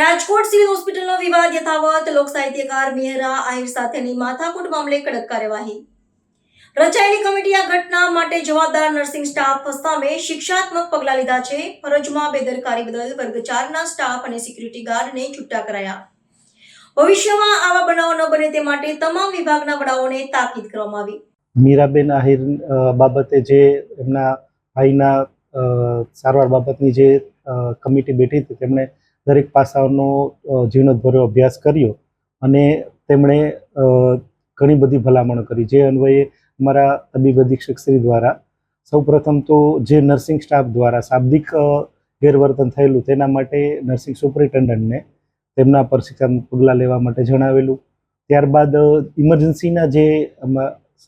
Rajkot civil હોસ્પિટલનો વિવાદ યથાવત લોક સાહિત્યકાર મિહરા આહિર સાથેની માથાકૂટ મામલે કડક કાર્યવાહી. રચાયેલી કમિટી આ ઘટના માટે જવાબદાર નર્સિંગ સ્ટાફ સામે શિક્ષાત્મક પગલાં લીધા છે. ફરજમાં બેદરકારી બદલ વર્ગ ચારના સ્ટાફ અને સિક્યુરિટી ગાર્ડને છૂટા કરાયા. ભવિષ્યમાં આવા બનાવો ન બને તે માટે તમામ વિભાગના વડાઓને તાકીદ કરવામાં આવી. મીરાબેન આહિર બાબતે જે એમના ભાઈના અ, સારવાર બાબતની જે કમિટી બેઠી હતી તેમણે દરેક પાસાઓનો અ, જીર્ણોદ્ભર્યો અભ્યાસ કર્યો અને તેમણે ઘણી બધી ભલામણો કરી. જે અન્વયે અમારા તબીબ અધિક્ષક શ્રી દ્વારા સૌપ્રથમ તો જે નર્સિંગ સ્ટાફ દ્વારા શાબ્દિક ગેરવર્તન થયેલું તેના માટે નર્સિંગ સુપરિન્ટેન્ડન્ટને તેમના પર શિક્ષણ પગલાં લેવા માટે જણાવેલું. ત્યારબાદ ઇમરજન્સીના જે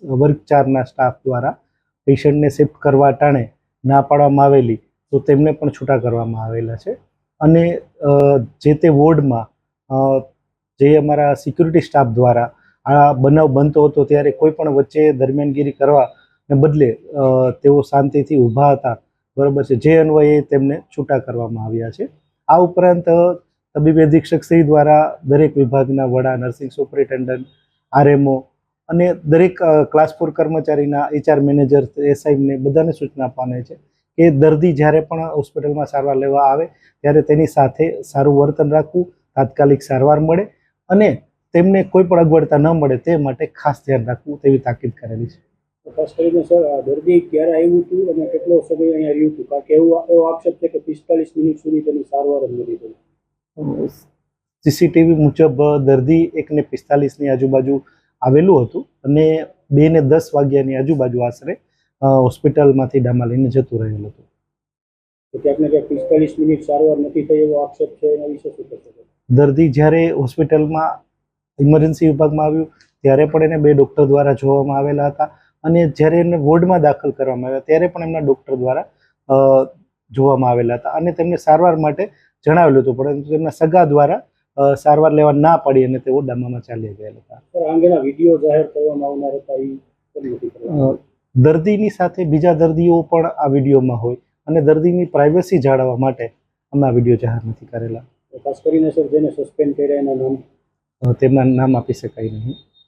વર્ગ ચારના સ્ટાફ દ્વારા પેશન્ટને શિફ્ટ કરવા ટાણે ના પાડવામાં આવેલી તો તેમને પણ છૂટા કરવામાં આવેલા છે. અને જે તે વોર્ડમાં જે અમારા સિક્યુરિટી સ્ટાફ દ્વારા આ બનાવ બનતો હતો ત્યારે કોઈ પણ વચ્ચે દરમિયાનગીરી કરવાને બદલે તેઓ શાંતિથી ઊભા હતા. બરાબર છે. જે અન્વયે તેમને છૂટા કરવામાં આવ્યા છે. આ ઉપરાંત તબીબી અધિક્ષક શ્રી દ્વારા દરેક વિભાગના વડા, નર્સિંગ સુપરિન્ટેન્ડન્ટ, આરએમઓ અને દરેક ક્લાસ ફોર કર્મચારીના એચઆર મેનેજર એસઆઈને બધાને સૂચના આપવાની છે. કે દર્દી જ્યારે પણ હોસ્પિટલમાં સારવાર લેવા આવે ત્યારે તેની સાથે સારું વર્તન રાખવું તાત્કાલિક સારવાર મળે અને તેમને કોઈ પણ અગવડતા ન મળે તે માટે ખાસ ધ્યાન રાખવું તેવી તાકીદ કરેલી છે. ખાસ કરીને સર આ દર્દી ક્યારે આવ્યું હતું અને કેટલો સમય અહીંયા રહ્યું હતું? કારણ કે એવું એવો આક્ષેપ છે કે પિસ્તાલીસ મિનિટ સુધી તેની સારવાર જ સીસીટીવી મુજબ દર્દી એકને પિસ્તાલીસની આજુબાજુ આવેલું હતું અને બે ને દસ વાગ્યાની આજુબાજુ આશરે હોસ્પિટલમાંથી ડામા લઈને જતું રહેલું હતું. તો ક્યાંક ને ક્યાંક પિસ્તાલીસ મિનિટ સારવાર નથી થઈ એવો આક્ષેપ છે એના વિશે શું કહેશો દર્દી જ્યારે હોસ્પિટલમાં ઇમરજન્સી વિભાગમાં આવ્યું ત્યારે પણ એને બે ડૉક્ટર દ્વારા જોવામાં આવેલા હતા અને જ્યારે એને વોર્ડમાં દાખલ કરવામાં આવ્યા ત્યારે પણ એમના ડૉક્ટર દ્વારા જોવામાં આવેલા હતા અને તેમને સારવાર માટે જણાવેલું હતું પરંતુ તેમના સગા દ્વારા સારવાર લેવા ના પડી અને તેઓ ડામામાં ચાલી ગયેલા હતા. અંગેના વીડિયો જાહેર કરવામાં આવનાર હતા એ દર્દીની સાથે બીજા દર્દીઓ પણ આ વિડીયોમાં હોય અને દર્દીની પ્રાઇવસી જાળવવા માટે અમે આ વીડિયો જાહેર નથી કરેલા. ખાસ કરીને સર જેને સસ્પેન્ડ કર્યા એના નામ? તેમના નામ આપી શકાય નહીં.